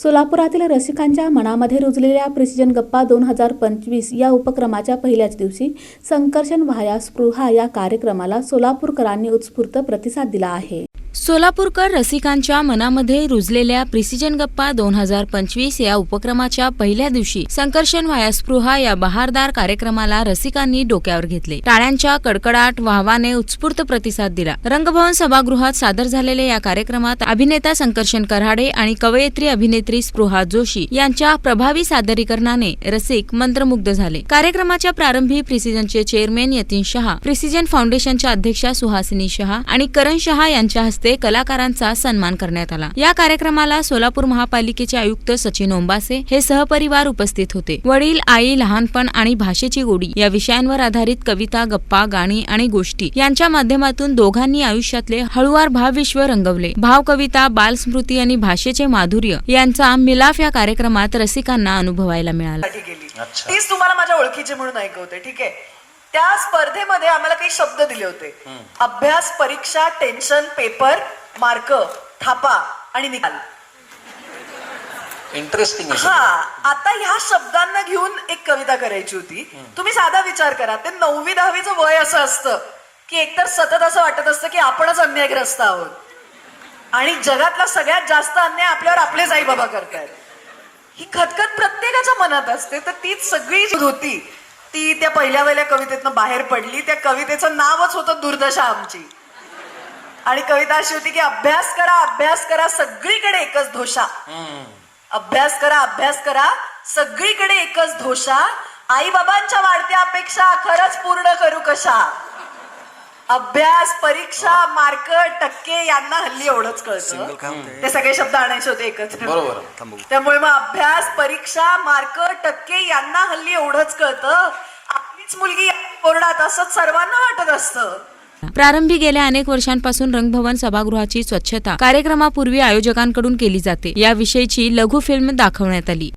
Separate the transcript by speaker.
Speaker 1: सोलापुरातील रसिकांच्या मनामध्ये रुजलेल्या प्रिसिजन गप्पा दोन हजार पंचवीस या उपक्रमाच्या पहिल्याच दिवशी संकर्षण व्हाया स्पृहा या कार्यक्रमाला सोलापूरकरांनी उत्स्फूर्त प्रतिसाद दिला आहे.
Speaker 2: सोलापूरकर रसिकांच्या मनामध्ये रुजलेल्या प्रिसिजन गप्पा दोन हजार पंचवीस या उपक्रमाच्या पहिल्या दिवशी संकर्षण वायास्पृहा या बहारदार कार्यक्रमाला रसिकांनी डोक्यावर घेतले. टाळ्यांच्या कडकडाट वाहवाने उत्स्फूर्त प्रतिसाद दिला. रंगभवन सभागृहात सादर झालेल्या या कार्यक्रमात अभिनेता संकर्षण कराडे आणि कवयित्री अभिनेत्री स्पृहा जोशी यांच्या प्रभावी सादरीकरणाने रसिक मंत्रमुग्ध झाले. कार्यक्रमाच्या प्रारंभी प्रिसिजनचे चेअरमॅन यतीन शहा प्रिसिजन फाउंडेशनच्या अध्यक्षा सुहासिनी शहा आणि करण शहा यांच्या हस्ते कलाकारांचा सन्मान करण्यात आला. या कार्यक्रमाला सोलापूर महापालिकेचे आयुक्त सचिन ओंबासे हे सहपरिवार उपस्थित होते. वडील आई लहानपण आणि भाषेची गोडी या विषयांवर आधारित कविता गप्पा गाणी आणि गोष्टी यांच्या माध्यमातून दोघांनी आयुष्यातले हळुवार भावविश्व रंगवले. भाव कविता बाल बालस्मृती आणि भाषेचे माधुर्य यांचा मिलाफ या कार्यक्रमात रसिकांना अनुभवायला मिळाला.
Speaker 3: तीच तुम्हाला माझ्या ओळखीचे म्हणून ऐकवते ठीक आहे? त्या स्पर्धेमध्ये आम्हाला काही शब्द दिले होते. अभ्यास परीक्षा टेन्शन पेपर मार्क थापा आणि निकाल.
Speaker 4: इंटरेस्टिंग
Speaker 3: हा आता ह्या शब्दांना घेऊन एक कविता करायची होती. तुम्ही साधा विचार करा. ते नववी दहावीचं वय असं असतं की एकतर सतत असं वाटत असतं की आपणच अन्यायग्रस्त आहोत. आणि जगातला सगळ्यात जास्त अन्याय आपल्यावर आपलेच आई बाबा करतायत. ही खतखत प्रत्येकाच्या मनात असते तर तीच सगळी होती. ती त्या पहिल्या पहिल्या कवितेतनं बाहेर पडली. त्या कवितेचं नावच होतं दुर्दशा आमची. आणि कविता अशी होती की अभ्यास करा अभ्यास करा सगळीकडे एकच धोशा. अभ्यास करा अभ्यास करा सगळीकडे एकच धोशा. आई बाबांच्या वाढत्या अपेक्षा खरंच पूर्ण करू कशा? अभ्यास परीक्षा मार्क टक्के यांना हल्ली एवढंच कळतं. ते सगळे शब्द आणायचे होते एकत्र.
Speaker 4: बरोबर.
Speaker 3: त्यामुळे मग अभ्यास परीक्षा मार्क टक्के यांना हल्ली एवढंच कळतं. आपलीच मुलगी कोरडात असंच सर्वांना वाटत असतं.
Speaker 2: प्रारंभी गेल्या अनेक वर्षांपासून रंगभवन सभागृहाची स्वच्छता कार्यक्रमापूर्वी आयोजकांकडून केली जाते. याविषयीची लघु फिल्म दाखवण्यात आली.